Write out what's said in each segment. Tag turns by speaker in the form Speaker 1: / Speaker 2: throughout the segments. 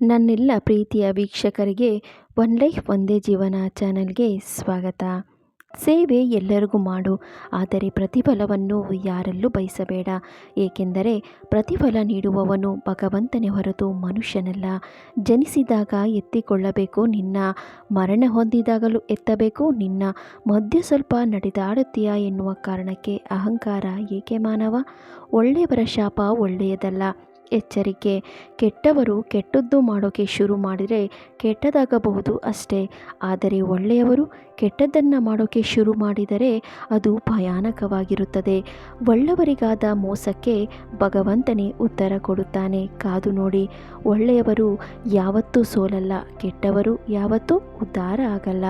Speaker 1: ನನ್ನೆಲ್ಲ ಪ್ರೀತಿಯ ವೀಕ್ಷಕರಿಗೆ ಒನ್ ಲೈಫ್, ಒಂದೇ ಜೀವನ ಚಾನಲ್ಗೆ ಸ್ವಾಗತ. ಸೇವೆ ಎಲ್ಲರಿಗೂ ಮಾಡು, ಆದರೆ ಪ್ರತಿಫಲವನ್ನು ಯಾರಲ್ಲೂ ಬಯಸಬೇಡ. ಏಕೆಂದರೆ ಪ್ರತಿಫಲ ನೀಡುವವನು ಭಗವಂತನೇ ಹೊರತು ಮನುಷ್ಯನಲ್ಲ. ಜನಿಸಿದಾಗ ಎತ್ತಿಕೊಳ್ಳಬೇಕು ನಿನ್ನ, ಮರಣ ಹೊಂದಿದಾಗಲೂ ಎತ್ತಬೇಕು ನಿನ್ನ, ಮಧ್ಯ ಸ್ವಲ್ಪ ನಡೆದಾಡುತ್ತೀಯ ಎನ್ನುವ ಕಾರಣಕ್ಕೆ ಅಹಂಕಾರ ಏಕೆ ಮಾನವ? ಒಳ್ಳೆಯವರ ಶಾಪ ಒಳ್ಳೆಯದಲ್ಲ. ಎಚ್ಚರಿಕೆ. ಕೆಟ್ಟವರು ಕೆಟ್ಟದ್ದು ಮಾಡೋಕೆ ಶುರು ಮಾಡಿದರೆ ಕೆಟ್ಟದಾಗಬಹುದು ಅಷ್ಟೇ. ಆದರೆ ಒಳ್ಳೆಯವರು ಕೆಟ್ಟದ್ದನ್ನು ಮಾಡೋಕ್ಕೆ ಶುರು ಮಾಡಿದರೆ ಅದು ಭಯಾನಕವಾಗಿರುತ್ತದೆ. ಒಳ್ಳೆಯವರಿಗಾದ ಮೋಸಕ್ಕೆ ಭಗವಂತನೇ ಉತ್ತರ ಕೊಡುತ್ತಾನೆ. ಕಾದು ನೋಡಿ, ಒಳ್ಳೆಯವರು ಯಾವತ್ತೂ ಸೋಲಲ್ಲ, ಕೆಟ್ಟವರು ಯಾವತ್ತೂ ಉದ್ಧಾರ ಆಗಲ್ಲ.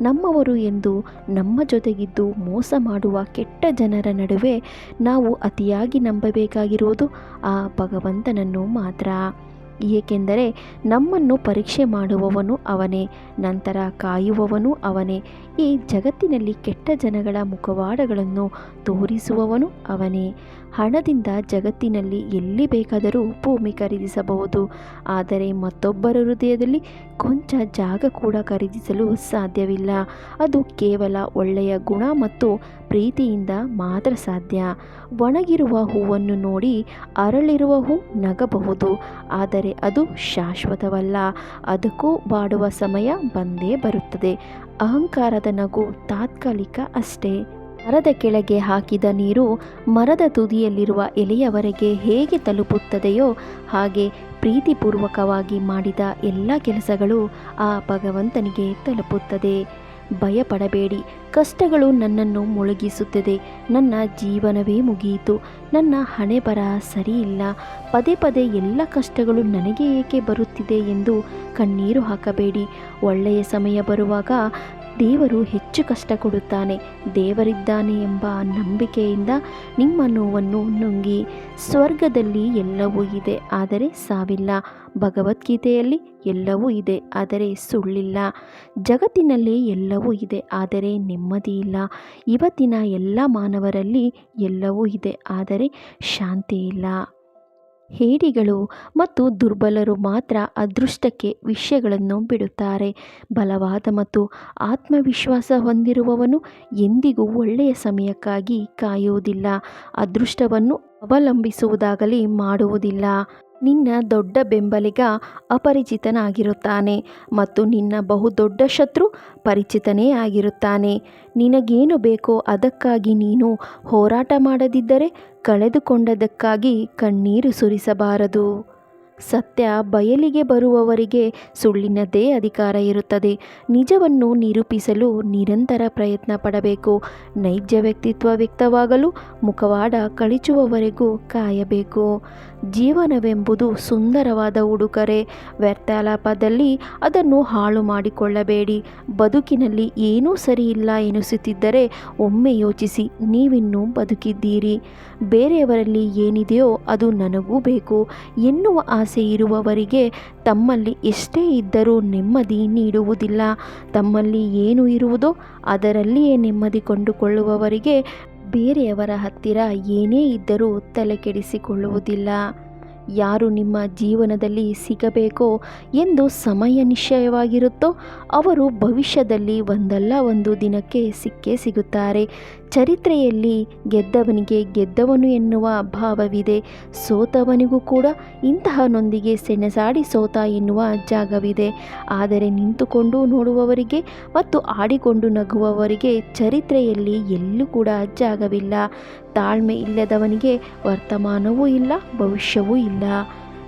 Speaker 1: ನಮ್ಮವರು ಎಂದು ನಮ್ಮ ಜೊತೆಗಿದ್ದು ಮೋಸ ಮಾಡುವ ಕೆಟ್ಟ ಜನರ ನಡುವೆ ನಾವು ಅತಿಯಾಗಿ ನಂಬಬೇಕಾಗಿರುವುದು ಆ ಭಗವಂತನನ್ನು ಮಾತ್ರ. ಏಕೆಂದರೆ ನಮ್ಮನ್ನು ಪರೀಕ್ಷೆ ಮಾಡುವವನು ಅವನೇ, ನಂತರ ಕಾಯುವವನು ಅವನೇ, ಈ ಜಗತ್ತಿನಲ್ಲಿ ಕೆಟ್ಟ ಜನಗಳ ಮುಖವಾಡಗಳನ್ನು ತೋರಿಸುವವನು ಅವನೇ. ಹಣದಿಂದ ಜಗತ್ತಿನಲ್ಲಿ ಎಲ್ಲಿ ಬೇಕಾದರೂ ಭೂಮಿ ಖರೀದಿಸಬಹುದು, ಆದರೆ ಮತ್ತೊಬ್ಬರ ಹೃದಯದಲ್ಲಿ ಕೊಂಚ ಜಾಗ ಕೂಡ ಖರೀದಿಸಲು ಸಾಧ್ಯವಿಲ್ಲ. ಅದು ಕೇವಲ ಒಳ್ಳೆಯ ಗುಣ ಮತ್ತು ಪ್ರೀತಿಯಿಂದ ಮಾತ್ರ ಸಾಧ್ಯ. ಒಣಗಿರುವ ಹೂವನ್ನು ನೋಡಿ ಅರಳಿರುವ ಹೂ ನಗಬಹುದು, ಆದರೆ ಅದು ಶಾಶ್ವತವಲ್ಲ. ಅದಕ್ಕೂ ಬಾಡುವ ಸಮಯ ಬಂದೇ ಬರುತ್ತದೆ. ಅಹಂಕಾರದ ನಗು ತಾತ್ಕಾಲಿಕ ಅಷ್ಟೇ. ಮರದ ಕೆಳಗೆ ಹಾಕಿದ ನೀರು ಮರದ ತುದಿಯಲ್ಲಿರುವ ಎಲೆಯವರೆಗೆ ಹೇಗೆ ತಲುಪುತ್ತದೆಯೋ ಹಾಗೆ ಪ್ರೀತಿಪೂರ್ವಕವಾಗಿ ಮಾಡಿದ ಎಲ್ಲ ಕೆಲಸಗಳು ಆ ಭಗವಂತನಿಗೆ ತಲುಪುತ್ತದೆ. ಭಯಪಡಬೇಡಿ. ಕಷ್ಟಗಳು ನನ್ನನ್ನು ಮುಳುಗಿಸುತ್ತದೆ. ನನ್ನ ಜೀವನವೇ ಮುಗಿಯಿತು ನನ್ನ ಹಣೆ ಬರ ಸರಿಯಿಲ್ಲ. ಪದೇ ಪದೇ ಎಲ್ಲ ಕಷ್ಟಗಳು ನನಗೆ ಏಕೆ ಬರುತ್ತಿದೆ ಎಂದು ಕಣ್ಣೀರು ಹಾಕಬೇಡಿ. ಒಳ್ಳೆಯ ಸಮಯ ಬರುವಾಗ ದೇವರು ಹೆಚ್ಚು ಕಷ್ಟ ಕೊಡುತ್ತಾನೆ ದೇವರಿದ್ದಾನೆ ಎಂಬ ನಂಬಿಕೆಯಿಂದ ನಿಮ್ಮ ನೋವನ್ನು ನುಂಗಿ. ಸ್ವರ್ಗದಲ್ಲಿ ಎಲ್ಲವೂ ಇದೆ, ಆದರೆ ಸಾವಿಲ್ಲ. ಭಗವದ್ಗೀತೆಯಲ್ಲಿ ಎಲ್ಲವೂ ಇದೆ, ಆದರೆ ಸುಳ್ಳಿಲ್ಲ. ಜಗತ್ತಿನಲ್ಲಿ ಎಲ್ಲವೂ ಇದೆ, ಆದರೆ ನೆಮ್ಮದಿ ಇಲ್ಲ. ಇವತ್ತಿನ ಎಲ್ಲ ಮಾನವರಲ್ಲಿ ಎಲ್ಲವೂ ಇದೆ, ಆದರೆ ಶಾಂತಿ ಇಲ್ಲ. ಹೇಡಿಗಳು ಮತ್ತು ದುರ್ಬಲರು ಮಾತ್ರ ಅದೃಷ್ಟಕ್ಕೆ ವಿಷಯಗಳನ್ನು ಬಿಡುತ್ತಾರೆ. ಬಲವಾದ ಮತ್ತು ಆತ್ಮವಿಶ್ವಾಸ ಹೊಂದಿರುವವನು ಎಂದಿಗೂ ಒಳ್ಳೆಯ ಸಮಯಕ್ಕಾಗಿ ಕಾಯುವುದಿಲ್ಲ. ಅದೃಷ್ಟವನ್ನು ಅವಲಂಬಿಸುವುದಾಗಲಿ ಮಾಡುವುದಿಲ್ಲ. ನಿನ್ನ ದೊಡ್ಡ ಬೆಂಬಲಿಗ ಅಪರಿಚಿತನಾಗಿರುತ್ತಾನೆ ಮತ್ತು ನಿನ್ನ ಬಹುದೊಡ್ಡ ಶತ್ರು ಪರಿಚಿತನೇ ಆಗಿರುತ್ತಾನೆ. ನಿನಗೇನು ಬೇಕೋ ಅದಕ್ಕಾಗಿ ನೀನು ಹೋರಾಟ ಮಾಡದಿದ್ದರೆ ಕಳೆದುಕೊಂಡದಕ್ಕಾಗಿ ಕಣ್ಣೀರು ಸುರಿಸಬಾರದು. ಸತ್ಯ ಬಯಲಿಗೆ ಬರುವವರಿಗೆ ಸುಳ್ಳಿನದೇ ಅಧಿಕಾರ ಇರುತ್ತದೆ. ನಿಜವನ್ನು ನಿರೂಪಿಸಲು ನಿರಂತರ ಪ್ರಯತ್ನ ಪಡಬೇಕು. ನೈಜ ವ್ಯಕ್ತಿತ್ವ ವ್ಯಕ್ತವಾಗಲು ಮುಖವಾಡ ಕಳಿಚುವವರೆಗೂ ಕಾಯಬೇಕು. ಜೀವನವೆಂಬುದು ಸುಂದರವಾದ ಉಡುಗೊರೆ. ವ್ಯರ್ಥಾಲಾಪದಲ್ಲಿ ಅದನ್ನು ಹಾಳು ಮಾಡಿಕೊಳ್ಳಬೇಡಿ. ಬದುಕಿನಲ್ಲಿ ಏನೂ ಸರಿಯಿಲ್ಲ ಎನಿಸುತ್ತಿದ್ದರೆ ಒಮ್ಮೆ ಯೋಚಿಸಿ ನೀವಿನ್ನೂ ಬದುಕಿದ್ದೀರಿ. ಬೇರೆಯವರಲ್ಲಿ ಏನಿದೆಯೋ ಅದು ನನಗೂ ಬೇಕು ಎನ್ನುವ ಆಸೆ ಇರುವವರಿಗೆ ತಮ್ಮಲ್ಲಿ ಎಷ್ಟೇ ಇದ್ದರೂ ನೆಮ್ಮದಿ ನೀಡುವುದಿಲ್ಲ. ತಮ್ಮಲ್ಲಿ ಏನು ಇರುವುದೋ ಅದರಲ್ಲಿಯೇ ನೆಮ್ಮದಿ ಕೊಂಡುಕೊಳ್ಳುವವರಿಗೆ ಬೇರೆಯವರ ಹತ್ತಿರ ಏನೇ ಇದ್ದರೂ ತಲೆ ಕೆಡಿಸಿಕೊಳ್ಳುವುದಿಲ್ಲ. ಯಾರು ನಿಮ್ಮ ಜೀವನದಲ್ಲಿ ಸಿಗಬೇಕೋ ಎಂದು ಸಮಯ ನಿಶ್ಚಯವಾಗಿರುತ್ತೋ ಅವರು ಭವಿಷ್ಯದಲ್ಲಿ ಒಂದಲ್ಲ ಒಂದು ದಿನಕ್ಕೆ ಸಿಕ್ಕೇ ಸಿಗುತ್ತಾರೆ. ಚರಿತ್ರೆಯಲ್ಲಿ ಗೆದ್ದವನಿಗೆ ಗೆದ್ದವನು ಎನ್ನುವ ಭಾವವಿದೆ. ಸೋತವನಿಗೂ ಕೂಡ ಇಂತಹನೊಂದಿಗೆ ಸೆಣಸಾಡಿ ಸೋತ ಎನ್ನುವ ಜಾಗವಿದೆ. ಆದರೆ ನಿಂತುಕೊಂಡು ನೋಡುವವರಿಗೆ ಮತ್ತು ಆಡಿಕೊಂಡು ನಗುವವರಿಗೆ ಚರಿತ್ರೆಯಲ್ಲಿ ಎಲ್ಲೂ ಕೂಡ ಜಾಗವಿಲ್ಲ. ತಾಳ್ಮೆ ಇಲ್ಲದವನಿಗೆ ವರ್ತಮಾನವೂ ಇಲ್ಲ, ಭವಿಷ್ಯವೂ ಇಲ್ಲ.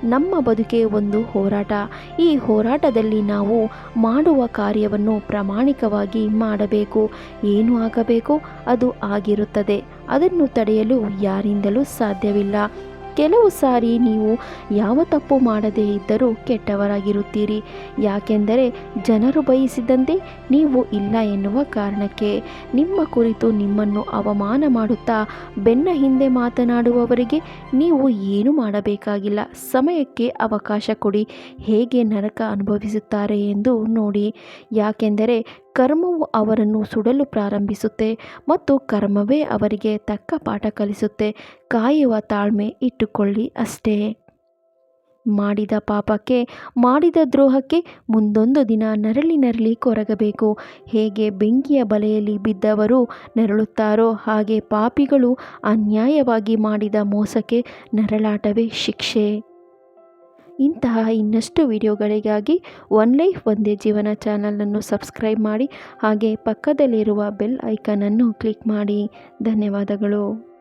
Speaker 1: ನಮ್ಮ ಬದುಕೇ ಒಂದು ಹೋರಾಟ. ಈ ಹೋರಾಟದಲ್ಲಿ ನಾವು ಮಾಡುವ ಕಾರ್ಯವನ್ನು ಪ್ರಾಮಾಣಿಕವಾಗಿ ಮಾಡಬೇಕು. ಏನು ಆಗಬೇಕು? ಅದು ಆಗಿರುತ್ತದೆ. ಅದನ್ನು ತಡೆಯಲು ಯಾರಿಂದಲೂ ಸಾಧ್ಯವಿಲ್ಲ. ಕೆಲವು ಸಾರಿ ನೀವು ಯಾವ ತಪ್ಪು ಮಾಡದೇ ಇದ್ದರೂ ಕೆಟ್ಟವರಾಗಿರುತ್ತೀರಿ. ಯಾಕೆಂದರೆ ಜನರು ಬಯಸಿದಂತೆ ನೀವು ಇಲ್ಲ ಎನ್ನುವ ಕಾರಣಕ್ಕೆ ನಿಮ್ಮ ಕುರಿತು ನಿಮ್ಮನ್ನು ಅವಮಾನ ಮಾಡುತ್ತಾ ಬೆನ್ನ ಹಿಂದೆ ಮಾತನಾಡುವವರಿಗೆ ನೀವು ಏನು ಮಾಡಬೇಕಾಗಿಲ್ಲ. ಸಮಯಕ್ಕೆ ಅವಕಾಶ ಕೊಡಿ. ಹೇಗೆ ನರಕ ಅನುಭವಿಸುತ್ತಾರೆ ಎಂದು ನೋಡಿ. ಯಾಕೆಂದರೆ ಕರ್ಮವು ಅವರನ್ನು ಸುಡಲು ಪ್ರಾರಂಭಿಸುತ್ತೆ ಮತ್ತು ಕರ್ಮವೇ ಅವರಿಗೆ ತಕ್ಕ ಪಾಠ ಕಲಿಸುತ್ತೆ. ಕಾಯುವ ತಾಳ್ಮೆ ಇಟ್ಟುಕೊಳ್ಳಿ ಅಷ್ಟೇ. ಮಾಡಿದ ಪಾಪಕ್ಕೆ, ಮಾಡಿದ ದ್ರೋಹಕ್ಕೆ ಮುಂದೊಂದು ದಿನ ನರಳಿ ನರಳಿ ಕೊರಗಬೇಕು. ಹೇಗೆ ಬೆಂಕಿಯ ಬಲೆಯಲ್ಲಿ ಬಿದ್ದವರು ನರಳುತ್ತಾರೋ ಹಾಗೆ ಪಾಪಿಗಳು ಅನ್ಯಾಯವಾಗಿ ಮಾಡಿದ ಮೋಸಕ್ಕೆ ನರಳಾಟವೇ ಶಿಕ್ಷೆ. ಇಂತಹ ಇನ್ನಷ್ಟು ವಿಡಿಯೋಗಳಿಗಾಗಿ ಒನ್ ಲೈಫ್ ಒಂದೇ ಜೀವನ ಚಾನಲನ್ನು ಸಬ್ಸ್ಕ್ರೈಬ್ ಮಾಡಿ ಹಾಗೆ ಪಕ್ಕದಲ್ಲಿರುವ ಬೆಲ್ ಐಕಾನನ್ನು ಕ್ಲಿಕ್ ಮಾಡಿ. ಧನ್ಯವಾದಗಳು.